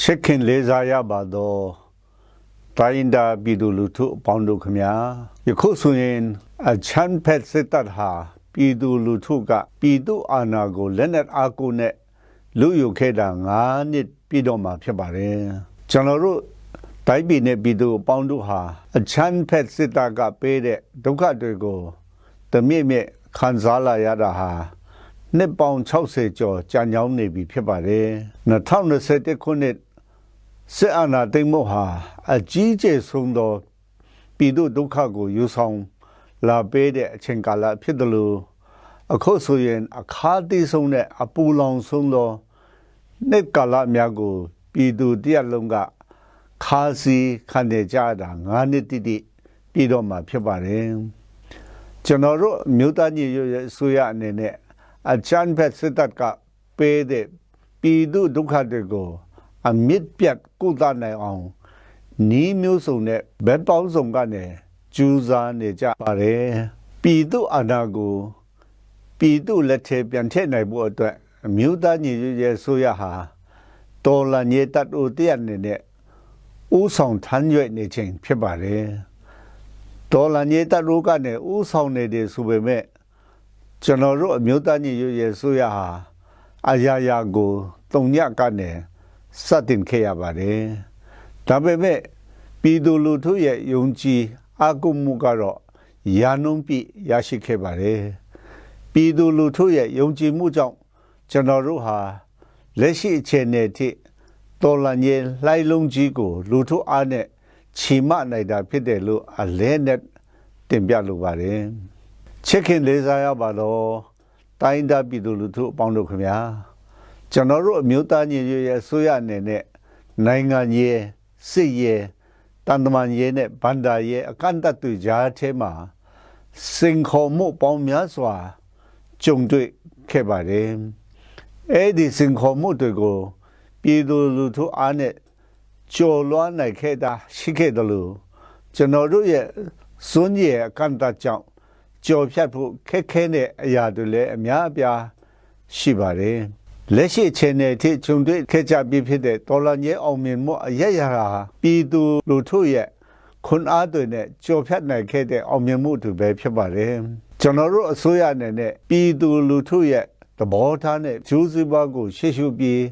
ချစ်ခင်လေးစားရပါသောတိုင်းဒါပြည်သူလူထုအပေါင်းတို့ခမညာယခုဆိုရင်အချမ်းဖက်စစ်တပ်ဟာပြည်သူလူထုကပြည်သူအာဏာကိုလက်နက်အားကိုနဲ့လူယူခဲ့တာ9နှစ်ပြည့်တော့မှာဖြစ်ပါတယ်ကျွန်တော်တို့တိုင်းပြည်နဲ့ပြည်သူအပေါင်းတို့ဟာအချမ်းဖက်စစ်တပ်ကပေးတဲ့ဒုက္ခတွေကိုတမြင့်မြင့်ခံစားလာရတာဟာနှစ်ပေါင်း60ကျော်ကြာညောင်းနေပြီဖြစ်ပါတယ်2021ခုနှစ် စစ်အာဏာသိမ်းမှုဟာအကြီးကျယ်ဆုံးသောပြည်သူဒုက္ခကိုယူဆောင်လာပေးတဲ့အချိန်ကာလဖြစ်တယ်လို့အခုဆိုရင်အခါတီးဆုံးတဲ့အပူလောင်ဆုံးသောနှစ်ကာလများကို ပြည်သူတရက်လုံးကခါစီခံနေကြတာ၅နှစ်တိတိပြည်တော့မှာဖြစ်ပါတယ်ကျွန်တော်တို့အမျိုးသားညီညွတ်ရေးအစိုးရအနေနဲ့အချမ်းဖက်စစ်တပ်ကပေးတဲ့ပြည်သူဒုက္ခတွေကို အမြင့်ပြတ်ကုသနိုင်အောင်နီးမျိုးစုံနဲ့ဘက်ပေါင်းစုံကနေကြိုးစားနေကြပါတယ်ပြည်သူအာဏာကိုပြည်သူလက်ထဲပြန်ထည့်နိုင်ဖို့အတွက်အမျိုးသားညီညွတ်ရေးဆိုရဟာတော်လန်ရေးတတ်ဦးတရနေနဲ့ဥဆောင်ထမ်းရွက်နေခြင်းဖြစ်ပါတယ်တော်လန်ရေးတတ်ဦးကနေဥဆောင်နေတယ်ဆိုပေမဲ့ကျွန်တော်တို့အမျိုးသားညီညွတ်ရေးဆိုရဟာအရာရာကိုတုံညကနေ စတင်ခဲ့ရပါတယ်။ဒါပေမဲ့ပြည်သူလူထုရဲ့ယုံကြည်အကုမှုကတော့ယာနုံးပြရရှိခဲ့ပါတယ်။ပြည်သူလူထုရဲ့ယုံကြည်မှုကြောင့်ကျွန်တော်တို့ဟာလက်ရှိအခြေအနေထိတော်လန်ရဲ့လှိုင်းလုံးကြီးကို လူထုအားနဲ့ချီမနိုင်တာဖြစ်တယ်လို့အလဲနဲ့တင်ပြလိုပါတယ်။ချစ်ခင်လေးစားရပါတော့တိုင်းသားပြည်သူလူထုအပေါင်းတို့ခင်ဗျာ။ ကျွန်တော်တို့အမျိုးသားညီညွတ်ရေးအစိုးရအနေနဲ့နိုင်ငံရေးစစ်ရေးတန်တမန်ရေးနဲ့ဗန္ဒာရေးအကန့်အသတ်တွေကြားထဲမှာစင်ခေါ်မှုပေါင်းများစွာကြုံတွေ့ခဲ့ပါတယ်။အဲ့ဒီစင်ခေါ်မှုတွေကိုပြည်သူလူထုအားနဲ့ကျော်လွှားနိုင်ခဲ့တာရှိခဲ့တယ်လို့ကျွန်တော်တို့ရဲ့စွန့်ရဲ့အကန့်အသတ်ကြောင့်ကြော်ဖြတ်ဖို့ခက်ခဲတဲ့အရာတွေလည်းအများအပြားရှိပါတယ်။ လက်ရှိအခြေအနေအထိခြုံတွေ့ခဲ့ကြပြီးဖြစ်တဲ့တော်လန်ရေးအောင်မြင်မှုအရရဟာပြည်သူလူထုရဲ့ခွန်အားတွေနဲ့ကြော်ဖြတ်နိုင်ခဲ့တဲ့အောင်မြင်မှုတွေပဲဖြစ်ပါတယ်ကျွန်တော်တို့အစိုးရအနေနဲ့ပြည်သူလူထုရဲ့သဘောထားနဲ့ဂျိုးစည်းပွားကိုရှေ့ရှုပြီး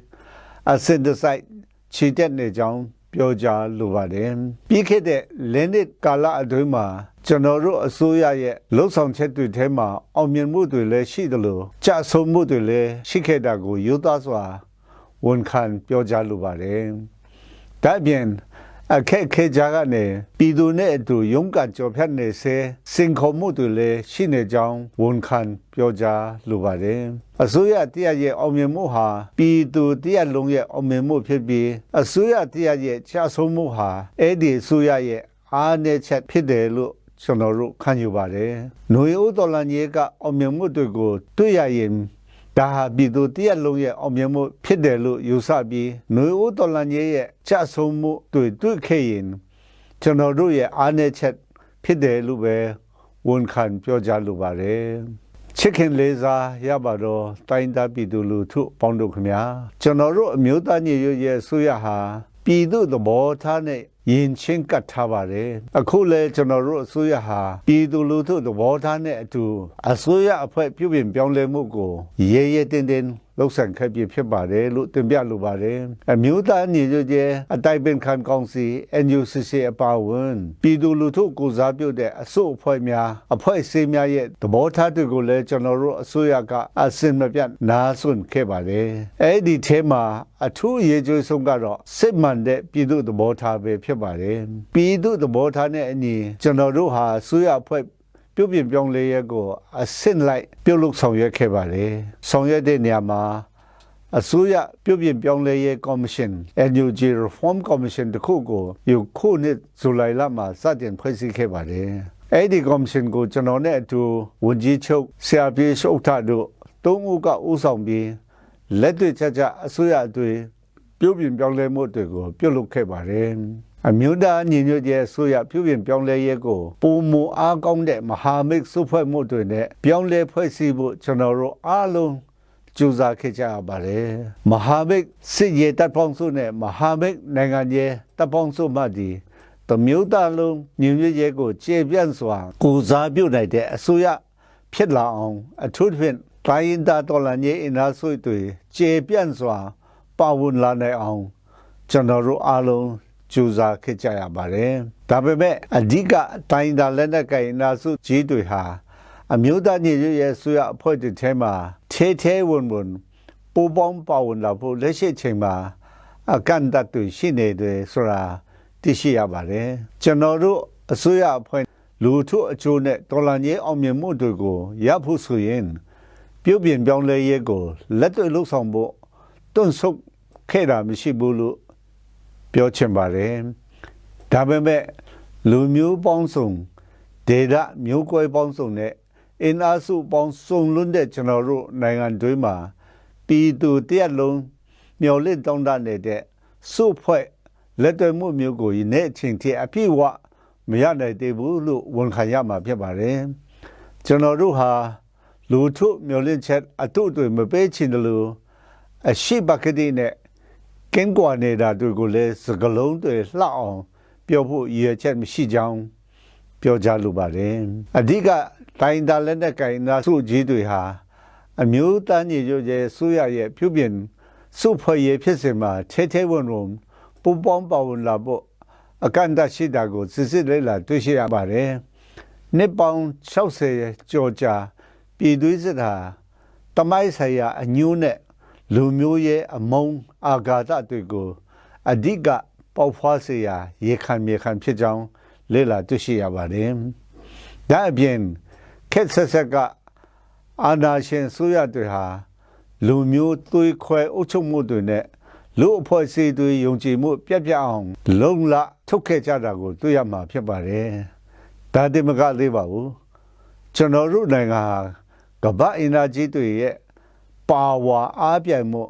အစစ်တစိုက်ခြေတက်နေကြောင်းပြောကြားလိုပါတယ်ပြီးခဲ့တဲ့လင်းနစ်ကာလအတွင်းမှာ ကျွန်တော်တို့အစိုးရရဲ့လှုပ်ဆောင်ချက်တွေထဲမှာအောင်မြင်မှုတွေလည်းရှိသလိုကြဆုံမှုတွေလည်းရှိခဲ့တာကိုယူသားစွာဝန်ခံပြောကြားလိုပါတယ်။ဒါ့အပြင်အခက်အခဲကြားကနေပြည်သူနဲ့အတူရုန်းကန်ကြော်ဖြတ်နေစေစင်ခုံမှုတွေလည်းရှိနေကြောင်းဝန်ခံပြောကြားလိုပါတယ်။အစိုးရတရားရဲ့အောင်မြင်မှုဟာပြည်သူတရားလုံးရဲ့အောင်မြင်မှုဖြစ်ပြီးအစိုးရတရားရဲ့ချဆုံးမှုဟာအဲ့ဒီအစိုးရရဲ့အားနည်းချက်ဖြစ်တယ်လို့ ကျွန်တော်တို့ခံယူပါတယ်။နှွေဦးတော်လန်ကြီးကအောင်မြင်မှုတွေကိုတွေ့ရရင်ဒါဟာပြည်သူတရက်လုံးရဲ့အောင်မြင်မှုဖြစ်တယ်လို့ယူဆပြီးနှွေဦးတော်လန်ကြီးရဲ့ကြဆုံမှုတွေ့တွေ့ခဲ့ရင်ကျွန်တော်တို့ရဲ့အားနည်းချက်ဖြစ်တယ်လို့ပဲဝန်ခံပြောကြလိုပါတယ်။ချစ်ခင်လေးစားရပါတော့တိုင်းသားပြည်သူလူထုပေါင်းတို့ခမညာကျွန်တော်တို့အမျိုးသားညီညွတ်ရေးအစိုးရဟာ ပြည်သူသဘောထားနဲ့ရင်ချင်းကပ်ထားပါတယ်အခုလဲကျွန်တော်တို့အစိုးရဟာပြည်သူလူထုသဘောထားနဲ့အတူအစိုးရအဖွဲ့ပြုပြင်ပြောင်းလဲမှုကိုရဲရဲတင်းတင်း လှုပ်ဆောင်ခဲ့ပြဖြစ်ပါတယ်လို့တင်ပြလိုပါတယ်အမျိုးသားညီညွတ်ရေးအတိုက်ပင်ခံကောင်စီ NUCC အပါအဝင်ပြည်သူလူထုကိုစားပြုတဲ့အစိုးအဖွဲ့များအဖွဲ့အစည်းများရဲ့သဘောထားတွေကိုလည်းကျွန်တော်တို့အစိုးရကအစင်မပြတ်နားဆွင့်ခဲ့ပါတယ်အဲ့ဒီထဲမှာအထူးရေကြွေးဆုံးကတော့စစ်မှန်တဲ့ပြည်သူသဘောထားပဲဖြစ်ပါတယ်ပြည်သူသဘောထားနဲ့အညီကျွန်တော်တို့ဟာအစိုးရအဖွဲ့ ပြုပြင်ပြောင်းလဲရကိုအဆင့်လိုက်ပြုလုပ်ဆောင်ရွက်ခဲ့ပါတယ်ဆောင်ရွက်တဲ့နေရာမှာအစိုးရပြုပြင်ပြောင်းလဲရေးကော်မရှင် NUG Reform Commission တခုကိုယခုနှစ်ဇူလိုင်လမှာစတင်ဖွဲ့စည်းခဲ့ပါတယ်အဲ့ဒီကော်မရှင်ကိုကျွန်တော်နဲ့အတူဝန်ကြီးချုပ်ဆရာပြေရှုပ်ထတို့သုံးဦးကဦးဆောင်ပြီးလက်တွေ့ချာချာအစိုးရအတွေ့ပြုပြင်ပြောင်းလဲမှုတွေကိုပြုလုပ်ခဲ့ပါတယ် အမျိုးသားညီညွတ်ရေးအစိုးရပြုပြင်ပြောင်းလဲရေးကိုပုံမအားကောင်းတဲ့မဟာမိတ်စုဖွဲ့မှုတွေနဲ့ပြောင်းလဲဖွဲ့စည်းဖို့ကျွန်တော်တို့အားလုံးကြိုးစားခဲ့ကြရပါတယ်မဟာမိတ်စစ်ရေးတပ်ပေါင်းစုနဲ့မဟာမိတ်နိုင်ငံရေးတပ်ပေါင်းစုမှဒီတမျိုးသားလုံးမြင့်မြတ်ရဲကိုကျေပြန့်စွာကိုစားပြုတ်နိုင်တဲ့အစိုးရဖြစ်လာအောင်အထူးသဖြင့်တိုင်းရင်းသားတော်လှန်ရေးအင်အားစုတွေကျေပြန့်စွာပါဝင်လာနိုင်အောင်ကျွန်တော်တို့အားလုံး ကြိုးစားခဲ့ကြရပါတယ်ဒါပေမဲ့အဓိကတိုင်းဒါလက်နက်ကိုင်အင်အားစုကြီးတွေဟာအမျိုးသားညီညွတ်ရေးဆွေးအဖွဲ့တွေထဲမှာထဲထဲဝင်ဝင်ပူပေါင်းပါဝင်လာဖို့လက်ရှိချိန်မှာအကန့်အသတ်တွေရှိနေတယ်ဆိုတာသိရှိရပါတယ်ကျွန်တော်တို့အစိုးရအဖွဲ့လူထုအကျိုးနဲ့တော်လှန်ရေးအောင်မြင်မှုတွေကိုရဖို့ဆိုရင်ပြုပြင်ပြောင်းလဲရေးကိုလက်တွေ့လှုပ်ဆောင်ဖို့တွန့်ဆုတ်ခဲ့တာမရှိဘူးလို့ ပြောချင်ပါတယ်ဒါပေမဲ့လူမျိုးပေါင်းစုံဒေတာမျိုးကွဲပေါင်းစုံနဲ့အင်အားစုပေါင်းစုံလွန်းတဲ့ကျွန်တော်တို့နိုင်ငံတွေးမှာပြည်သူတရက်လုံးမျော်လင့်တောင်းတနေတဲ့စုဖွဲ့လက်တွေ့မှုမျိုးကိုယနေ့အချိန်ထိအပြည့်အဝမရနိုင်သေးဘူးလို့ဝန်ခံရမှာဖြစ်ပါတယ်ကျွန်တော်တို့ဟာလူထုမျော်လင့်ချက်အတုတွေမပေးချင်တယ်လို့အရှိပကတိနဲ့ ကင်းကွာနေတာတွေကိုလည်းစကလုံးတွေလှအောင်ပြောဖို့ရည်ရွယ်ချက်မရှိကြောင်းပြောကြလိုပါတယ်အဓိကတိုင်းဒါလက်နက်ကင်နာစုကြီးတွေဟာအမျိုးသားညီညွတ်ရေးဆိုရရဲ့ပြုပြင်စုဖွဲ့ရေးဖြစ်စဉ်မှာထဲထဲဝင်ဝင်ပူပေါင်းပါဝင်လာဖို့အကန့်အသတ်ရှိတာကိုစစ်စစ်လေးလာတွေ့ရှိရပါတယ်နှစ်ပေါင်း60ကျော်ကြာပြည်သူစစ်ဟာတမိုင်းဆိုင်ရာအညိုးနဲ့ လူမျိုးရဲ့အမုံအာဃာတတွေကိုအဓိကပေါက်ဖွားစေရာရေခံမြေခံဖြစ်ကြောင်းလေ့လာတွေ့ရှိရပါတယ်။ဒါအပြင်ခက်ဆက်ဆက်ကအာနာရှင်ဆိုရတွေဟာလူမျိုးသွေးခွဲအုပ်ချုပ်မှုတွေနဲ့လူအဖွဲ့အစည်းတွေယုံကြည်မှုပြတ်ပြတ်အောင် လုံလထုတ်ခဲ့ကြတာကိုတွေ့ရမှာဖြစ်ပါတယ်။ဒါတည်းမကသေးပါဘူး။ကျွန်တော်တို့နိုင်ငံဟာကမ္ဘာအင်အားကြီးတွေရဲ့ ပါဝါအားပြိုင်မှု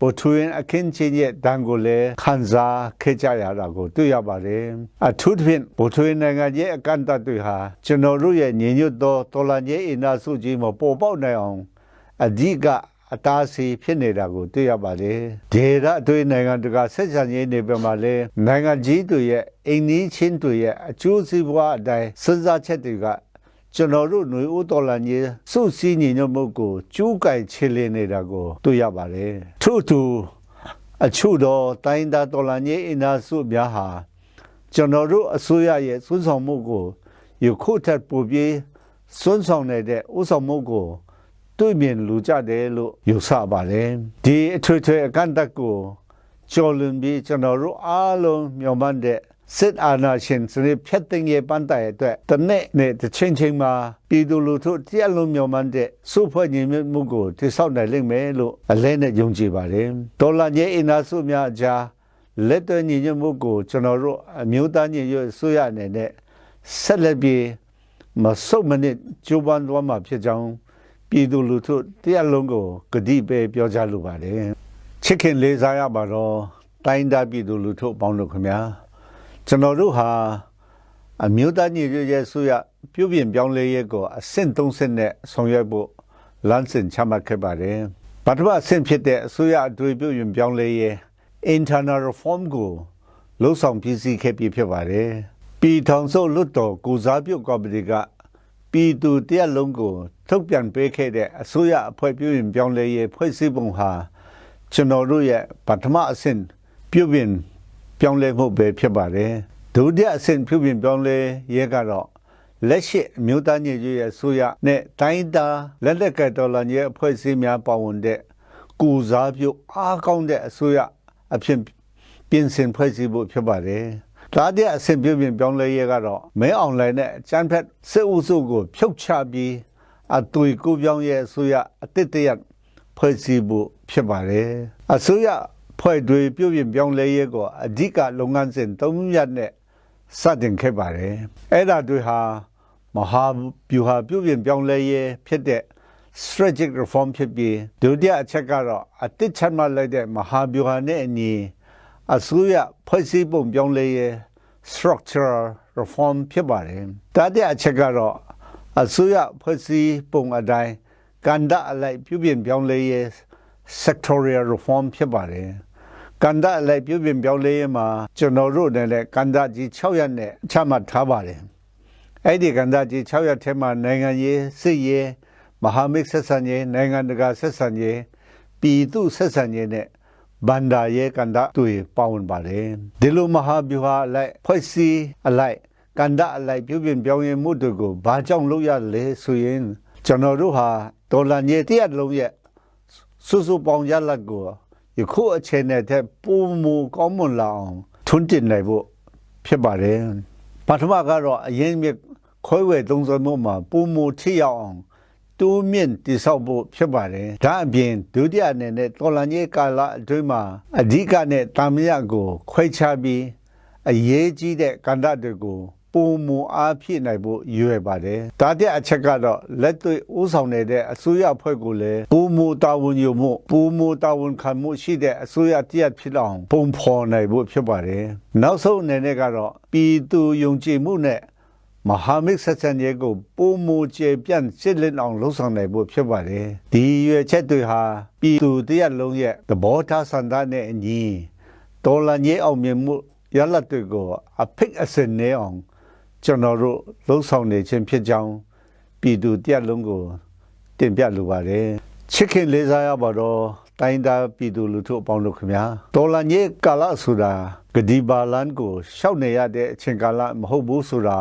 ဗိုလ်ထွင်းအခင်းချင်းရဲ့ဒဏ်ကိုလည်းခံစားခဲ့ကြရတာကိုတွေ့ရပါတယ်အထူးသဖြင့်ဗိုလ်ထွင်းနိုင်ငံရဲ့အကန့်အသတ်တွေဟာကျွန်တော်တို့ရဲ့ညီညွတ်သောတော်လှန်ရေးအင်အားစုကြီးမှာပေါ်ပေါက်နိုင်အောင်အဓိကအတားအဆီးဖြစ်နေတာကိုတွေ့ရပါတယ်ဒေသအတွင်းနိုင်ငံတကာဆက်ဆံရေးနေပြမှာလဲနိုင်ငံကြီးတွေရဲ့အိမ်နီးချင်းတွေရဲ့အကျိုးစီးပွားအတိုင်းစဉ်းစားချက်တွေက ကျွန်တော်တို့ຫນွေဦးတော်လန်ကြီးစုစည်းညီညွတ်မှုကိုကျူးကြိုက်ချေလင်းနေတာကိုတွေ့ရပါတယ်ထို့သူအချို့သောတိုင်းသားတော်လန်ကြီးအင်အားစုများဟာကျွန်တော်တို့အစိုးရရဲ့စွမ်းဆောင်မှုကိုယခုထက်ပိုပြီးစွမ်းဆောင်နေတဲ့ဥဆောင်မှုကိုတွေ့မြင်လူကြတယ်လို့ယူဆပါတယ်ဒီအထွေထွေအကန့်အသတ်ကိုကျော်လွန်ပြီးကျွန်တော်တို့အားလုံးမျှော်မှန်းတဲ့ စစ်အာဏာရှင်စနစ်ဖျက်သိမ်းရေးပန်းတိုင်အတွက်တနေ့နဲ့တစ်ချိန်ချိန်မှာပြည်သူလူထုတရားလုံးမျှော်မှန်းတဲ့စုဖွဲ့ညီမှုကိုတိဆောက်နိုင်လိမ့်မယ်လို့အလဲနဲ့ယုံကြည်ပါတယ်ဒေါ်လာညအင်အားစုများအကြားလက်တွဲညီညွတ်မှုကိုကျွန်တော်တို့အမျိုးသားညီညွတ်ဆိုရအနေနဲ့ဆက်လက်ပြီးမဆုတ်မနစ်ကြိုးပမ်းသွားမှာဖြစ်ကြောင်းပြည်သူလူထုတရားလုံးကိုဂတိပဲပြောကြလိုပါတယ်ချစ်ခင်လေးစားရပါတော့တိုင်းသားပြည်သူလူထုပေါင်းလို့ခင်ဗျာ ကျွန်တော်တို့ဟာအမျိုးသားညီညွတ်ရေးဆိုရပြုပြင်ပြောင်းလဲရေးကိုအဆင့်30နဲ့ဆောင်ရွက်ဖို့လမ်းစဉ်ချမှတ်ခဲ့ပါတယ်ပထမအဆင့်ဖြစ်တဲ့အစိုးရအတွေ့ပြုပြင်ပြောင်းလဲရေး internal reform ကိုလှုပ်ဆောင်ပြည်စည်းခဲ့ပြီးဖြစ်ပါတယ်ပြည်ထောင်စုလွတ်တော်ကိုစားပြုကော်မတီကပြည်သူတရက်လုံးကိုထုတ်ပြန်ပေးခဲ့တဲ့အစိုးရအဖွဲ့ပြုပြင်ပြောင်းလဲရေးဖွဲ့စည်းပုံဟာကျွန်တော်တို့ရဲ့ပထမအဆင့်ပြုပြင် ပြောင်းလဲမှုပဲဖြစ်ပါတယ်ဒုတိယအဆင့်ပြုပြင်ပြောင်းလဲရေးကတော့လက်ရှိအမျိုးသားညီညွတ်ရေးအစိုးရနဲ့တိုင်းသားလက်လက်ကတော်လှန်ရေးအဖွဲ့အစည်းများပါဝင်တဲ့ကုစားပြုအားကောင်းတဲ့အစိုးရအဖြစ်ပြင်ဆင်ဖွဲ့စည်းဖို့ဖြစ်ပါတယ်ဒါတဲ့အဆင့်ပြုပြင်ပြောင်းလဲရေးကတော့မဲအွန်လိုင်းနဲ့အချမ်းဖက်စစ်အုပ်စုကိုဖြုတ်ချပြီးအသွေးကိုပြောင်းရဲ့အစိုးရအတစ်တရဖွဲ့စည်းဖို့ဖြစ်ပါတယ်အစိုးရ ဖွဲ့တွေပြုပြင်ပြောင်းလဲရေးကိုအဓိကလုပ်ငန်းစဉ်၃ရပ်နဲ့စတင်ခဲ့ပါတယ်အဲ့ဒါတွေဟာမဟာဗျူဟာပြုပြင်ပြောင်းလဲရေးဖြစ်တဲ့ strategic reform ဖြစ်ပြီးဒုတိယအချက်ကတော့အတစ်ချက်မှလိုက်တဲ့မဟာဗျူဟာနဲ့အညီအစိုးရဖွဲ့စည်းပုံပြောင်းလဲရေး structural reform ဖြစ်ပါတယ်တတိယအချက်ကတော့အစိုးရဖွဲ့စည်းပုံအတိုင်းကန္တာအလိုက်ပြုပြင်ပြောင်းလဲရေး sectorial reform ဖြစ်ပါတယ် ကန္တာအလိုက်ပြုပြင်ပြောင်းလဲရေးမှာကျွန်တော်တို့နဲ့လည်းကန္တာကြီး6ရက်နဲ့ချမှတ်ထားပါတယ်အဲ့ဒီကန္တာကြီး6ရက်ထဲမှာနိုင်ငံရေးစစ်ရေးမဟာမိတ်ဆက်ဆံရေးနိုင်ငံတကာဆက်ဆံရေးပြည်သူဆက်ဆံရေးနဲ့ဘန္ဒာရဲ့ကန္တာတွေပါဝင်ပါတယ်ဒီလိုမဟာဗျူဟာအလိုက်ဖွဲ့စည်းအလိုက်ကန္တာအလိုက်ပြုပြင်ပြောင်းလဲမှုတွေကိုဘာကြောင့်လုပ်ရလဲဆိုရင်ကျွန်တော်တို့ဟာဒေါ်လာညတရက်လုံးရဲ့စုစုပေါင်းရလတ်ကို ယခုအချိန်နဲ့တည်းပုံမူကောင်းမွန်လာအောင်ထွန်းတင်နိုင်ဖို့ဖြစ်ပါတယ်ပထမကတော့အရင်မြခွဲဝဲသုံးစွဲမှုမှာပုံမူထိရောက်အောင်တိုးမြင့်တိဆောက်ဖို့ဖြစ်ပါတယ်ဒါအပြင်ဒုတိယအနေနဲ့တော်လန်ကြီးကာလအတွင်းမှာအဓိကနဲ့တာမယကို ခွဲခြားပြီးအရေးကြီးတဲ့ကန္တတွေကို ပုံမူအားဖြည့်နိုင်ဖို့ရွယ်ပါတယ်ဒါတဲ့အချက်ကတော့လက်တွေ့ဥဆောင်နေတဲ့အစိုးရအဖွဲ့ကိုလည်းပုံမူတာဝန်ယူမှုပုံမူတာဝန်ခံမှုရှိတဲ့အစိုးရတရက်ဖြစ်အောင်ပုံဖော်နိုင်ဖို့ဖြစ်ပါတယ်နောက်ဆုံးအနေနဲ့ကတော့ပြည်သူယုံကြည်မှုနဲ့မဟာမိတ်ဆက်ဆံရေးကိုပုံမူကျေပြန့်စစ်လင်းအောင်လှုံ့ဆော်နိုင်ဖို့ဖြစ်ပါတယ်ဒီရွယ်ချက်တွေဟာပြည်သူတရက်လုံးရဲ့သဘောထားဆန္ဒနဲ့အညီတော်လန်ရေးအောင်မြင်မှုရလဒ်တွေကိုအဖိတ်အစင်နေအောင် ကျွန်တော်တို့လှုံ့ဆော်နေခြင်းဖြစ်ကြောင်းပြည်သူတရက်လုံးကိုတင်ပြလိုပါတယ်ချစ်ခင်လေးစားရပါတော့တိုင်းသားပြည်သူလူထုအပေါင်းတို့ခင်ဗျာတော်လန်ရေးကာလဆိုတာဂဒီဘာလန်ကိုရှောက်နေရတဲ့အချိန်ကာလမဟုတ်ဘူးဆိုတာ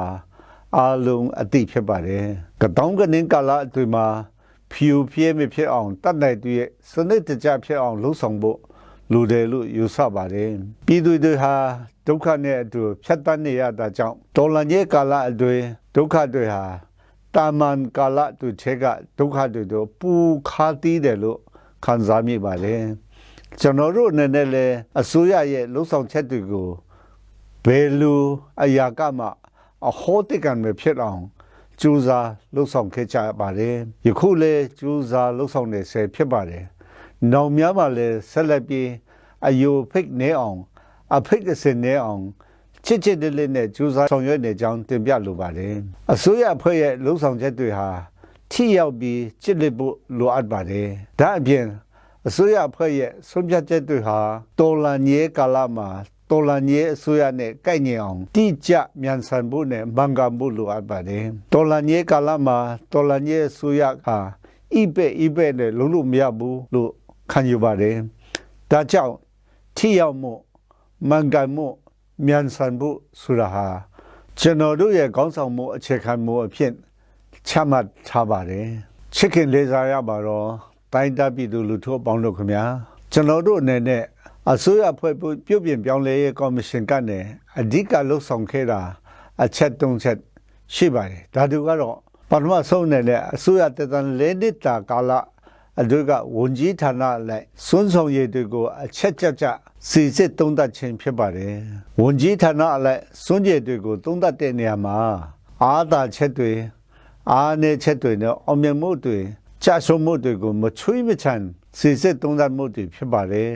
အားလုံးအသိဖြစ်ပါတယ်။ကတောင်းကနင်းကာလအတွင်းမှာဖြူပြဲမဖြစ်အောင်တတ်နိုင်တဲ့စနစ်တကျဖြစ်အောင်လှုံ့ဆော်ဖို့ လူတယ်လို့ယူဆပါတယ်။ပြည်သူတွေဟာဒုက္ခနဲ့အတူဖြတ်တန်းနေရတာကြောင့်တော်လန်ရဲ့ကာလအတွင်းဒုက္ခတွေဟာတာမန်ကာလတူချက်ကဒုက္ခတွေတို့ပူခါတီးတယ်လို့ခံစားမိပါတယ်။ကျွန်တော်တို့အနေနဲ့လည်းအစိုးရရဲ့လှုံ့ဆော်ချက်တွေကိုဘယ်လိုအရာကမှအဟောတိကံပဲဖြစ်အောင်ကြိုးစားလှုပ်ဆောင်ခဲ့ကြပါတယ်ယခုလည်းကြိုးစားလှုပ်ဆောင်နေဆဲဖြစ်ပါတယ် နောင်များမှာလည်းဆက်လက်ပြီးအယိုဖိတ်နေအောင်အဖိတ်အစင်နေအောင်ချစ်ချစ်လေးလေးနဲ့ကြိုးစားဆောင်ရွက်နေကြောင်းတင်ပြလိုပါတယ်အစိုးရအဖွဲ့ရဲ့လှုပ်ဆောင်ချက်တွေဟာထိရောက်ပြီးချစ်လက်ဖို့လိုအပ်ပါတယ်ဒါအပြင်အစိုးရအဖွဲ့ရဲ့ဆုံးဖြတ်ချက်တွေဟာတော်လန်ရေးကာလမှာတော်လန်ရေးအစိုးရနဲ့ကိုက်ညီအောင်တိကျမြန်ဆန်ဖို့နဲ့မန်ကန်ဖို့လိုအပ်ပါတယ်တော်လန်ရေးကာလမှာတော်လန်ရေးအစိုးရဟာဣပဲ့ဣပဲ့နဲ့လုံးလို့မရဘူးလို့ ခံယူပါတယ်ဒါကြောင့်ထိရောက်မှုမန်ကန်မှုမြန်ဆန်ဖို့ဆိုတာဟာကျွန်တော်တို့ရဲ့ခေါင်းဆောင်မှုအခြေခံမှုအဖြစ်ချမှတ်ထားပါတယ်ချစ်ခင်လေးစားရပါတော့တိုင်းတပ်ပြည်သူလူထုအပေါင်းတို့ခင်ဗျာကျွန်တော်တို့အနေနဲ့အစိုးရဖွဲ့ပြုတ်ပြင်ပြောင်းလဲရေးကော်မရှင်ကနေအဓိကလှုပ်ဆောင်ခဲ့တာအချက်၃ချက်ရှိပါတယ်ဒါတူကတော့ပထမဆုံးအနေနဲ့အစိုးရတန်လဲနှစ်တာကာလအ တို့ကဝန်ကြီးဌာနလိုက်စွန်းဆောင်ရည်တွေကိုအချက်ကြကြစီစစ်သုံးသပ်ခြင်းဖြစ်ပါတယ်ဝန်ကြီးဌာနအလိုက်စွန်းရည်တွေကိုသုံးသပ်တဲ့နေရာမှာအာသာချက်တွေအားနည်းချက်တွေနဲ့အောင်မြင်မှုတွေကြာရှုံးမှုတွေကိုမချွေးမချန်စီစစ်သုံးသပ်မှုတွေဖြစ်ပါတယ်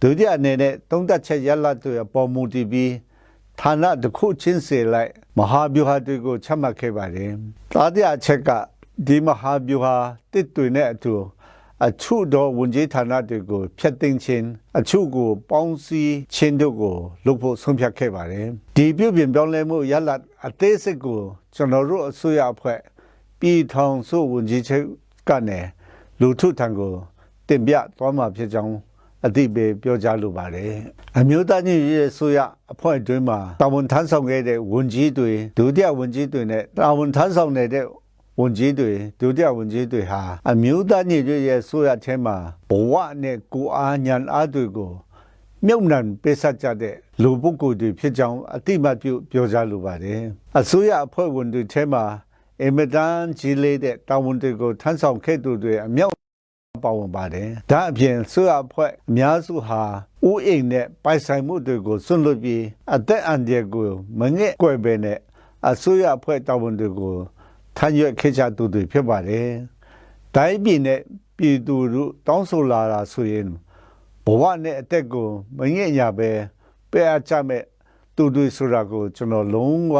ဒုတိယအနေနဲ့သုံးသက်ချက်ရလတ်တွေအပေါ်မူတည်ပြီးဌာနတစ်ခုချင်းစီလိုက်မဟာဗျူဟာတွေကိုချမှတ်ခဲ့ပါတယ်။တတိယအချက်ကဒီမဟာဗျူဟာတစ်တွေနဲ့အတူ အထုတော်ဝန်ကြီးဌာနတွေကိုဖျက်သိမ်းခြင်းအထုကိုပေါင်းစည်းခြင်းတို့ကိုလုပ်ဖို့ဆုံးဖြတ်ခဲ့ပါတယ်။ဒီပြုပြင်ပြောင်းလဲမှုရလတ်အသေးစိတ်ကိုကျွန်တော်တို့အစိုးရအဖွဲ့ပြည်ထောင်စုဝန်ကြီးချုပ်ကနေလူထုထံကိုတင်ပြသွားမှာဖြစ်ကြောင်းအတိပေးပြောကြားလိုပါတယ်အမျိုးသားညီရဲ့ဆိုရအဖွဲ့အတွင်းမှာတာဝန်ထမ်းဆောင်ခဲ့တဲ့ဝန်ကြီးတွေဒုတိယဝန်ကြီးတွေနဲ့တာဝန်ထမ်းဆောင်နေတဲ့ ဝန်ကြီးတွေဒုတိယဝန်ကြီးတွေဟာအမျိုးသားညီရဲ့ဆိုရထဲမှာဘဝနဲ့ကိုအားညာအားတွေကိုမြုပ်နှံပေးဆက်ကြတဲ့လူပုဂ္ဂိုလ်တွေဖြစ်ကြောင်းအတိမတ်ပြုပြောကြားလိုပါတယ်အစိုးရအဖွဲ့ဝင်တွေထဲမှာအမတန်ကြီးလေးတဲ့တာဝန်တွေကိုထမ်းဆောင်ခဲ့သူတွေအမြောက်ပါဝင်ပါတယ်။ဒါအပြင်ဆွေအဖွဲ့အများစုဟာဥအိမ်နဲ့ပိုင်ဆိုင်မှုတွေကိုစွန့်လွတ်ပြီးအသက်အန္တရာယ်ကိုမငဲ့ကွယ်ပဲနဲ့အစိုးရအဖွဲ့တာဝန်တွေကို ထမ်းရွက်ခဲ့ကြသူတွေဖြစ်ပါတယ်။တိုင်းပြည်နဲ့ပြည်သူတို့တောင်းဆိုလာတာဆိုရင်ဘဝနဲ့အသက်ကိုမငဲ့ညာပဲပဲအချမဲ့သူတွေဆိုတာကိုကျွန်တော်လုံးဝ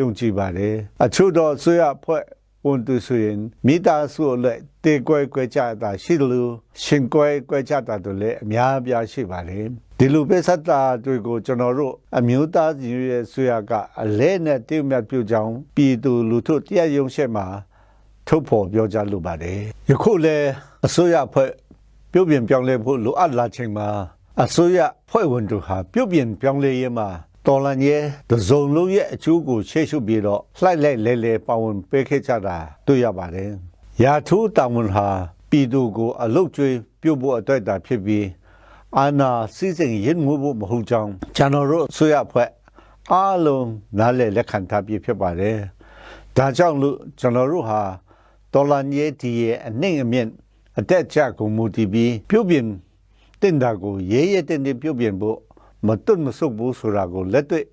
ယုံကြည်ပါတယ်။အချို့တော့ဆွေအဖွဲ့ ဝပွန်သူဆိုရင်မိသားစုအလိုက်တေကွဲကွဲကြတာရှိတယ်လို့ရှင်ကွဲကွဲကြတာတို့လည်းအများအပြားရှိပါလေဒီလိုပဲစတာတွေကိုကျွန်တော်တို့အမျိုးသားညီညွတ်ရေးဆွေရကအလဲနဲ့တည်မြတ်ပြုကြောင်းပြည်သူလူထုတရားရုံးရှက်မှာထုတ်ဖော်ပြောကြားလိုပါတယ်ယခုလည်းအစိုးရဖွဲ့ပြုတ်ပြင်ပြောင်းလဲဖို့လိုအပ်လာချိန်မှာအစိုးရဖွဲ့ဝင်တို့ဟာပြုတ်ပြင်ပြောင်းလဲရေးမှာ တော်လန်ရဲ့တစုံလုံးရဲ့အကျိုးကိုရှေ့ရှုပြီးတော့လှိုက်လိုက်လဲလဲပါဝင်ပေးခဲ့ကြတာတွေ့ရပါတယ်။ရာထူးတာဝန်ဟာပြည်သူကိုအလုတ်ကျွေးပြုတ်ဖို့အတွက်တာဖြစ်ပြီးအာနာစီစဉ်ရင်မှုဖို့မဟုတ်ကြောင်းကျွန်တော်တို့ဆွေရဖွဲ့အားလုံးနားလည်လက်ခံထားပြီးဖြစ်ပါတယ်။ဒါကြောင့်လို့ကျွန်တော်တို့ဟာတော်လန်ရဲ့ဒီရဲ့အနှိမ့်အမြင့်အတက်အကျကိုမူတည်ပြီးပြုတ်ပြင်တင်တာကိုရဲရဲတင်တင်ပြုတ်ပြင်ဖို့ မတွတ်မဆုတ်ဘူးဆိုတာကိုလက်တွေ့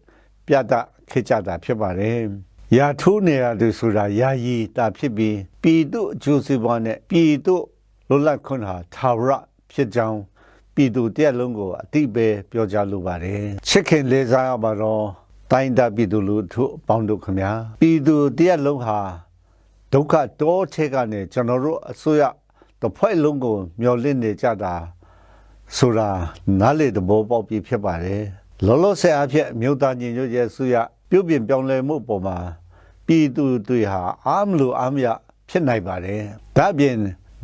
ပြသခဲ့ကြတာဖြစ်ပါတယ်။ရာထိုးနေရသူဆိုတာယာယီတာဖြစ်ပြီးပြည်သူအကျိုးစီးပွားနဲ့ပြည်သူလွတ်လပ်ခွင့်ဟာသာဝရဖြစ်ကြောင်းပြည်သူတရက်လုံးကိုအတိပဲပြောကြားလိုပါတယ်။ချစ်ခင်လေးစားရပါတော့တိုင်းတာပြည်သူလူထုအပေါင်းတို့ခင်ဗျာပြည်သူတရက်လုံးဟာဒုက္ခတောထဲကနေကျွန်တော်တို့အစိုးရတစ်ဖွဲ့လုံးကိုမျောလင့်နေကြတာ ဆိုတာနားလေသဘောပေါက်ပြီးဖြစ်ပါတယ်လောလောဆယ်အဖြစ်မြို့သားညီညွတ်ရေးဆိုရပြုတ်ပြင်ပြောင်းလဲမှုပေါ်မှာပြည်သူတွေဟာအားမလို့အားမရဖြစ်နိုင်ပါတယ်ဒါ့ပြင်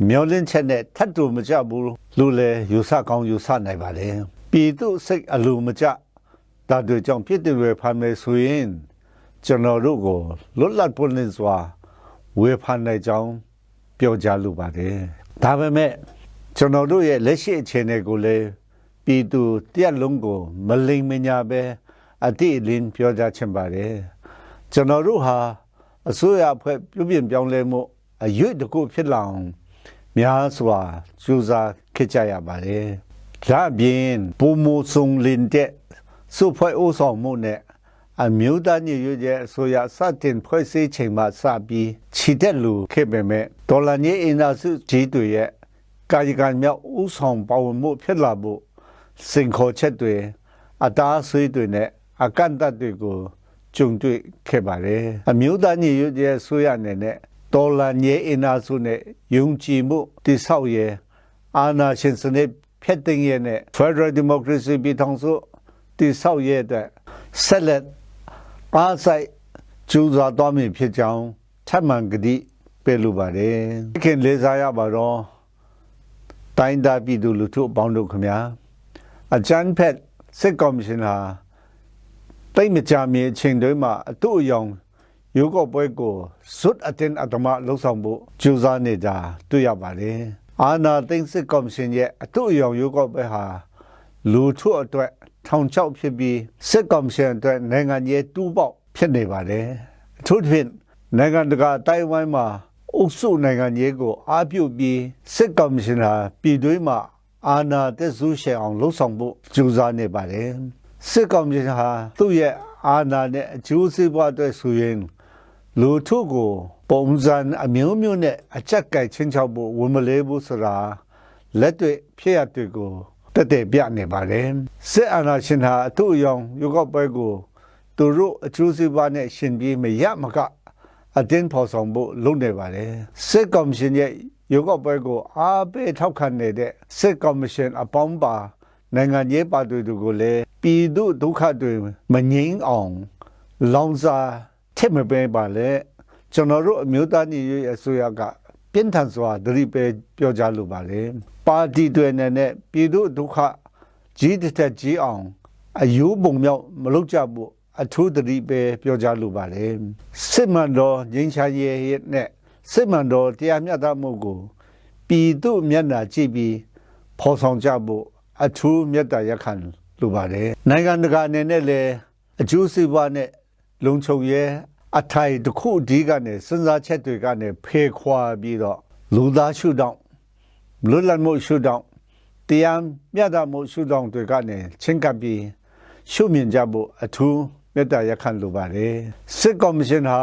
မျောလင့်ချက်နဲ့ထပ်တူမကြဘူးလို့လည်းယူဆကောင်းယူဆနိုင်ပါတယ်ပြည်သူစိတ်အလိုမကျဒါတွေကြောင့်ဖြစ်တွေဖမ်းမယ်ဆိုရင်ကျွန်တော်တို့ကိုလွတ်လပ်ပွင့်လင်းစွာဝေဖန်နိုင်ကြောင်းပြောကြားလိုပါတယ်ဒါပေမဲ့ ကျွန်တော်တို့ရဲ့လက်ရှိအခြေအနေကိုလည်းပြည်သူတရက်လုံးကိုမလိမ်မညာပဲအတိအလင်းပြောကြားချင်ပါတယ်ကျွန်တော်တို့ဟာအစိုးရအဖွဲ့ပြုပြင်ပြောင်းလဲမှုအရွေ့တကူဖြစ်လာအောင်များစွာစူးစမ်းခဲ့ကြရပါတယ်ဒါ့အပြင်ပုံမဆုံလင်တဲ့စုဖွဲ့အိုးဆောင်မှုနဲ့အမျိုးသားညီညွတ်ရေးအစိုးရစတင်ဖွဲ့စည်းချိန်မှစပြီးခြိတက်လူခဲ့ပေမဲ့ဒေါ်လာညအင်နာစုကြီးတွေရဲ့ ကာယကံမြောက်ဥဆောင်ပါဝင်မှုဖြစ်လာဖို့စင်ခေါ်ချက်တွေအတားဆွေးတွေနဲ့အကန့်အသတ်တွေကိုကြုံတွေ့ခဲ့ပါတယ်အမျိုးသားညီညွတ်ရေးအစိုးရအနေနဲ့ဒေါ်လာညအင်နာစုနဲ့ယုံကြည်မှုတိဆောက်ရေးအာဏာရှင်စနစ်ဖျက်သိမ်းရေးနဲ့ Federal Democracy ပြည်ထောင်စုတိဆောက်ရေးအတွက်ဆက်လက်အားဆိုင်ကျူးစွာသွားမည်ဖြစ်ကြောင်းထပ်မံကတိပေးလိုပါတယ်ခင်လေးစားရပါတော့ တိုင်းသားပြည်သူလူထုအပေါင်းတို့ခင်ဗျာအချမ်းဖက်စစ်ကော်မရှင်ဟာတိတ်မကြမီအချိန်တွင်းမှာအတူအယောင်ရုပ်ော့ပွဲကိုဇွတ်အတင်အတမလှုပ်ဆောင်ဖို့ကြိုးစားနေကြတွေ့ရပါတယ်အာနာသိန်းစစ်ကော်မရှင်ရဲ့အတူအယောင်ရုပ်ော့ပွဲဟာလူထုအတွက်ထောင်ချောက်ဖြစ်ပြီးစစ်ကော်မရှင်အတွက်နိုင်ငံရေးတူးပေါက်ဖြစ်နေပါတယ်အထူးသဖြင့်နိုင်ငံတကာတိုင်ဝမ်မှာ အုပ်စုနိုင်ငံရေးကိုအားပြုပြီးစစ်ကော်မရှင်ဟာပြည်တွင်းမှာအာဏာတက်ဆူးရှေအောင်လှုပ်ဆောင်ဖို့ကြိုးစားနေပါတယ်စစ်ကော်မရှင်ဟာသူ့ရဲ့အာဏာနဲ့အကျိုးစီးပွားအတွက်ဆိုရင်လူထုကိုပုံစံအမျိုးမျိုးနဲ့အချက်ကြိုက်ချင်းချောက်ဖို့ဝန်မလေးဘူးဆိုတာလက်တွေ့ဖြစ်ရတွေကိုတက်တဲ့ပြနေပါတယ်စစ်အာဏာရှင်ဟာအထူးအယောင်ရုပ်ောက်ပွဲကိုသူတို့အကျိုးစီးပွားနဲ့ရှင်ပြီးမရမက အတင်းဖော်ဆောင်ဖို့လုပ်နေပါတယ်စစ်ကော်မရှင်ရဲ့ရုပ်ောက်ပွဲကိုအားပေးထောက်ခံနေတဲ့စစ်ကော်မရှင်အပေါင်းပါနိုင်ငံရေးပါတီတွေကိုလည်းပြည်သူဒုက္ခတွေမငြိမ်းအောင်လောင်စာထစ်မပေးပါလေကျွန်တော်တို့အမျိုးသားညီညွတ်ရေးအစိုးရကပြင်းထန်စွာဒရိပဲပြောကြားလိုပါလေပါတီတွေနဲ့နဲ့ပြည်သူဒုက္ခကြီးတက်ကြီးအောင်အယိုးပုံမြောက်မလုပ်ကြဘူး အထူးသတိပဲပြောကြားလိုပါတယ်စစ်မှန်တော်ငြိမ်းချမ်းရေးနဲ့စစ်မှန်တော်တရားမျှတမှုကိုပြည်သူမျက်နှာကြည့်ပြီးဖော်ဆောင်ကြဖို့အထူးမေတ္တာရက်ခံလိုပါတယ်နိုင်ငံတကာအနေနဲ့လည်းအကျိုးစီးပွားနဲ့လုံခြုံရေးအထိုင်တစ်ခုဒီကနေစဉ်းစားချက်တွေကနေဖေခွာပြီးတော့လူသားရှုထောင့်လွတ်လပ်မှုရှုထောင့်တရားမျှတမှုရှုထောင့်တွေကနေချင်းကပ်ပြီးရှုမြင်ကြဖို့အထူး မေတ္တာရက်ခံလိုပါတယ်စစ်ကော်မရှင်ဟာ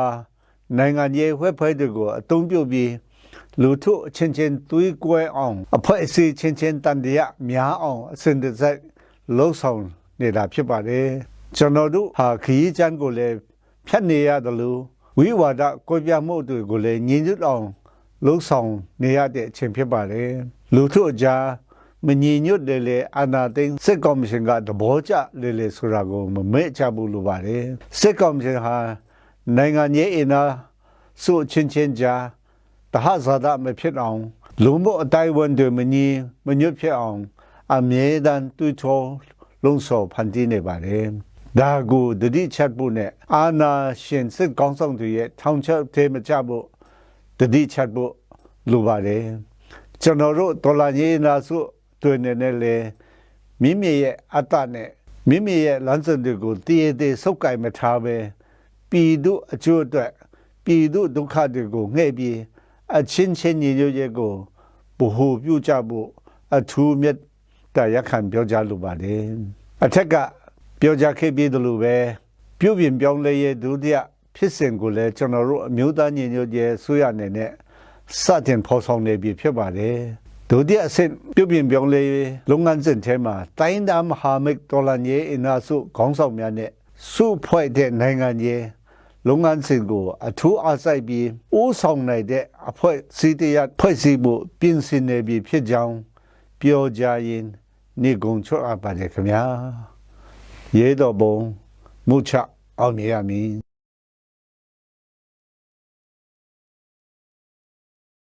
နိုင်ငံရေးဝက်ဖွဲ့တွေကိုအသုံးပြုပြီးလူထုအချင်းချင်းသွေးကွဲအောင်အဖွဲ့အစည်းချင်းချင်းတန်တရားများအောင်အစဉ်တစိုက်လှုံ့ဆော်နေတာဖြစ်ပါတယ်ကျွန်တော်တို့ဟာခရီးချမ်းကိုလည်းဖြတ်နေရတယ်လို့ဝိဝါဒကိုပြမှုတွေကိုလည်းညီညွတ်အောင်လှုံ့ဆော်နေရတဲ့အချိန်ဖြစ်ပါတယ်လူထုအကြား မညီညွတ်တယ်လေအာနာသိန်းစစ်ကော်မရှင်ကသဘောကျလေလေဆိုတာကိုမမေ့ချဘူးလို့ပါတယ်စစ်ကော်မရှင်ဟာနိုင်ငံရေးအင်အားစုအချင်းချင်းကြားတဟဇာဒမဖြစ်အောင်လူမှုအတိုင်းဝန်တွေမညီမညွတ်ဖြစ်အောင်အမြဲတမ်းတွေးထောလုံဆော်ဖန်တီးနေပါတယ်ဒါကိုတတိချက်ဖို့နဲ့အာနာရှင်စစ်ကောင်းဆောင်တွေရဲ့ထောင်ချက်သေးမချဖို့တတိချက်ဖို့လိုပါတယ်ကျွန်တော်တို့ဒေါ်လာရေးနာစု တွင်နေနဲ့လေမိမိရဲ့အတ္တနဲ့မိမိရဲ့လမ်းစဉ်တွေကိုတည်တည်စုပ်ကိုင်မထားပဲပြည်သူအကျိုးအတွက်ပြည်သူဒုက္ခတွေကိုငှဲ့ပြီးအချင်းချင်းညီညွတ်ရေးကိုဘ ਹੁ ပြုကြဖို့အထူးမြတ်တရားခံပြောကြလိုပါတယ်အထက်ကပြောကြခဲ့ပြီးသလိုပဲပြုပြင်ပြောင်းလဲရေးဒုတိယဖြစ်စဉ်ကိုလည်းကျွန်တော်တို့အမျိုးသားညီညွတ်ရေးဆိုရအနေနဲ့စတင်ဖော်ဆောင်နေပြီဖြစ်ပါတယ် ဒုတိယအဆင့်ပြုပြင်ပြောင်းလဲရေးလုပ်ငန်းစဉ်ထဲမှာတိုင်းသားမဟာမိတ်တော်လှန်ရေးအင်အားစုခေါင်းဆောင်များနဲ့စုဖွဲ့တဲ့နိုင်ငံရေးလုပ်ငန်းစဉ်ကိုအထူးအားစိုက်ပြီးဦးဆောင်နိုင်တဲ့အဖွဲ့အစည်းတရဖွဲ့စည်းဖို့ပြင်ဆင်နေပြီဖြစ်ကြောင်းပြောကြရင်နေကုန်ချောအပ်ပါတယ်ခင်ဗျာရေတော်ဘုံမုချအောင်မြင်ရမည်